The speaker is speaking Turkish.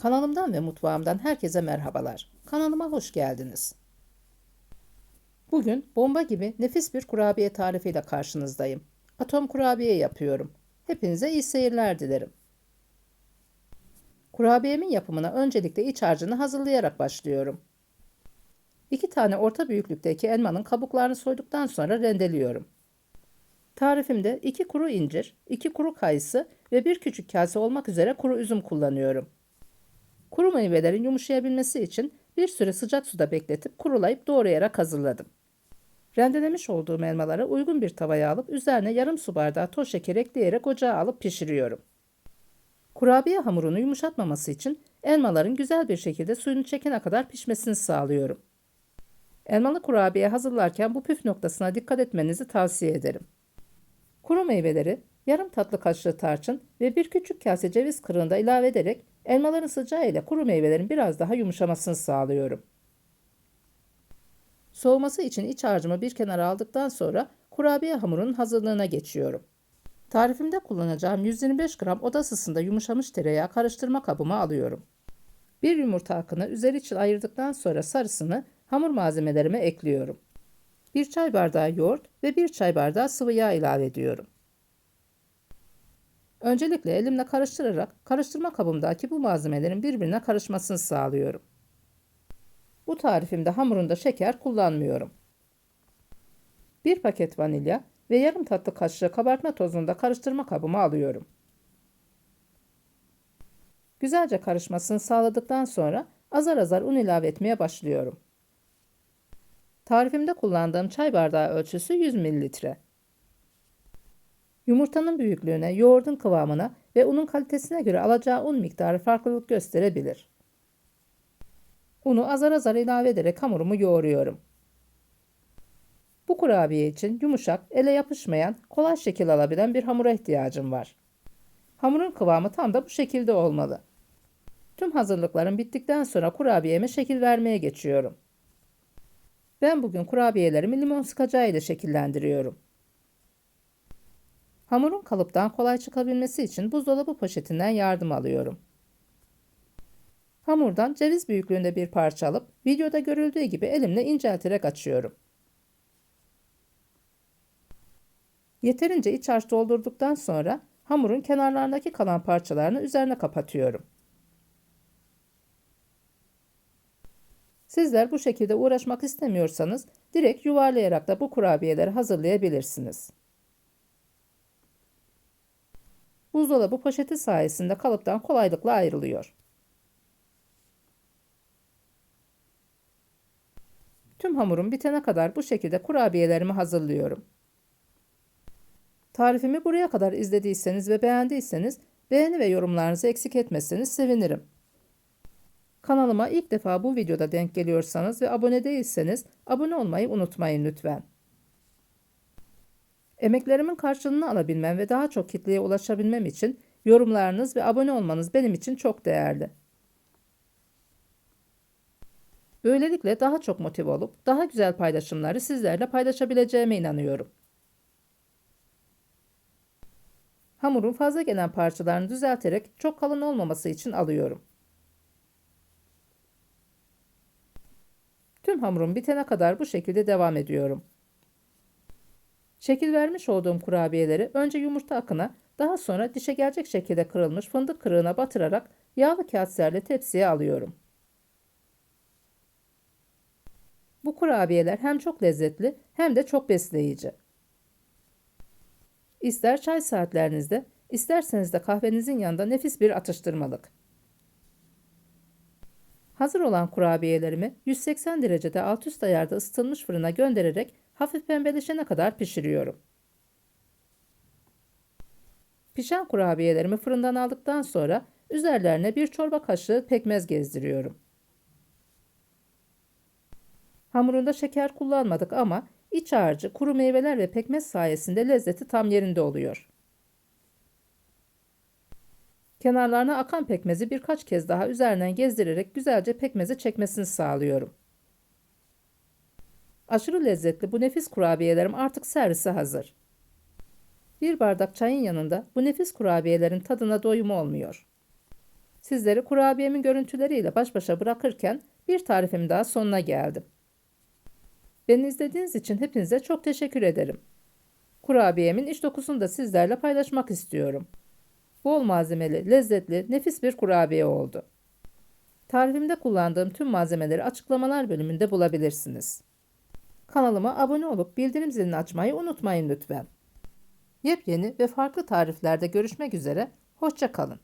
Kanalımdan ve mutfağımdan herkese merhabalar. Kanalıma hoş geldiniz. Bugün bomba gibi nefis bir kurabiye tarifiyle karşınızdayım. Atom kurabiye yapıyorum. Hepinize iyi seyirler dilerim. Kurabiyemin yapımına öncelikle iç harcını hazırlayarak başlıyorum. 2 tane orta büyüklükteki elmanın kabuklarını soyduktan sonra rendeliyorum. Tarifimde 2 kuru incir, 2 kuru kayısı ve 1 küçük kase olmak üzere kuru üzüm kullanıyorum. Kuru meyvelerin yumuşayabilmesi için bir süre sıcak suda bekletip kurulayıp doğrayarak hazırladım. Rendelemiş olduğum elmaları uygun bir tavaya alıp üzerine yarım su bardağı toz şeker ekleyerek ocağa alıp pişiriyorum. Kurabiye hamurunu yumuşatmaması için elmaların güzel bir şekilde suyunu çekene kadar pişmesini sağlıyorum. Elmalı kurabiye hazırlarken bu püf noktasına dikkat etmenizi tavsiye ederim. Kuru meyveleri yarım tatlı kaşığı tarçın ve bir küçük kase ceviz kırığında ilave ederek elmaların sıcağı ile kuru meyvelerin biraz daha yumuşamasını sağlıyorum. Soğuması için iç harcımı bir kenara aldıktan sonra kurabiye hamurunun hazırlığına geçiyorum. Tarifimde kullanacağım 125 gram oda ısısında yumuşamış tereyağı karıştırma kabıma alıyorum. Bir yumurta akını üzeri için ayırdıktan sonra sarısını hamur malzemelerime ekliyorum. Bir çay bardağı yoğurt ve bir çay bardağı sıvı yağ ilave ediyorum. Öncelikle elimle karıştırarak karıştırma kabımdaki bu malzemelerin birbirine karışmasını sağlıyorum. Bu tarifimde hamurunda şeker kullanmıyorum. Bir paket vanilya ve yarım tatlı kaşığı kabartma tozunu da karıştırma kabıma alıyorum. Güzelce karışmasını sağladıktan sonra azar azar un ilave etmeye başlıyorum. Tarifimde kullandığım çay bardağı ölçüsü 100 mililitre. Yumurtanın büyüklüğüne, yoğurdun kıvamına ve unun kalitesine göre alacağı un miktarı farklılık gösterebilir. Unu azar azar ilave ederek hamurumu yoğuruyorum. Bu kurabiye için yumuşak, ele yapışmayan, kolay şekil alabilen bir hamura ihtiyacım var. Hamurun kıvamı tam da bu şekilde olmalı. Tüm hazırlıklarım bittikten sonra kurabiyeme şekil vermeye geçiyorum. Ben bugün kurabiyelerimi limon sıkacağı ile şekillendiriyorum. Hamurun kalıptan kolay çıkabilmesi için buzdolabı poşetinden yardım alıyorum. Hamurdan ceviz büyüklüğünde bir parça alıp videoda görüldüğü gibi elimle incelterek açıyorum. Yeterince iç harç doldurduktan sonra hamurun kenarlarındaki kalan parçalarını üzerine kapatıyorum. Sizler bu şekilde uğraşmak istemiyorsanız direkt yuvarlayarak da bu kurabiyeleri hazırlayabilirsiniz. Buzdolabı poşeti sayesinde kalıptan kolaylıkla ayrılıyor. Tüm hamurum bitene kadar bu şekilde kurabiyelerimi hazırlıyorum. Tarifimi buraya kadar izlediyseniz ve beğendiyseniz beğeni ve yorumlarınızı eksik etmezseniz sevinirim. Kanalıma ilk defa bu videoda denk geliyorsanız ve abone değilseniz abone olmayı unutmayın lütfen. Emeklerimin karşılığını alabilmem ve daha çok kitleye ulaşabilmem için yorumlarınız ve abone olmanız benim için çok değerli. Böylelikle daha çok motive olup daha güzel paylaşımları sizlerle paylaşabileceğime inanıyorum. Hamurun fazla gelen parçalarını düzelterek çok kalın olmaması için alıyorum. Tüm hamurum bitene kadar bu şekilde devam ediyorum. Şekil vermiş olduğum kurabiyeleri önce yumurta akına, daha sonra dişe gelecek şekilde kırılmış fındık kırığına batırarak yağlı kağıt serili tepsiye alıyorum. Bu kurabiyeler hem çok lezzetli hem de çok besleyici. İster çay saatlerinizde, isterseniz de kahvenizin yanında nefis bir atıştırmalık. Hazır olan kurabiyelerimi 180 derecede alt üst ayarda ısıtılmış fırına göndererek hafif pembeleşene kadar pişiriyorum. Pişen kurabiyelerimi fırından aldıktan sonra üzerlerine bir çorba kaşığı pekmez gezdiriyorum. Hamurunda şeker kullanmadık ama iç harcı, kuru meyveler ve pekmez sayesinde lezzeti tam yerinde oluyor. Kenarlarına akan pekmezi birkaç kez daha üzerinden gezdirerek güzelce pekmezi çekmesini sağlıyorum. Aşırı lezzetli bu nefis kurabiyelerim artık servise hazır. Bir bardak çayın yanında bu nefis kurabiyelerin tadına doyum olmuyor. Sizleri kurabiyemin görüntüleriyle baş başa bırakırken bir tarifim daha sonuna geldim. Beni izlediğiniz için hepinize çok teşekkür ederim. Kurabiyemin iç dokusunu da sizlerle paylaşmak istiyorum. Bol malzemeli, lezzetli, nefis bir kurabiye oldu. Tarifimde kullandığım tüm malzemeleri açıklamalar bölümünde bulabilirsiniz. Kanalıma abone olup bildirim zilini açmayı unutmayın lütfen. Yepyeni ve farklı tariflerde görüşmek üzere, hoşça kalın.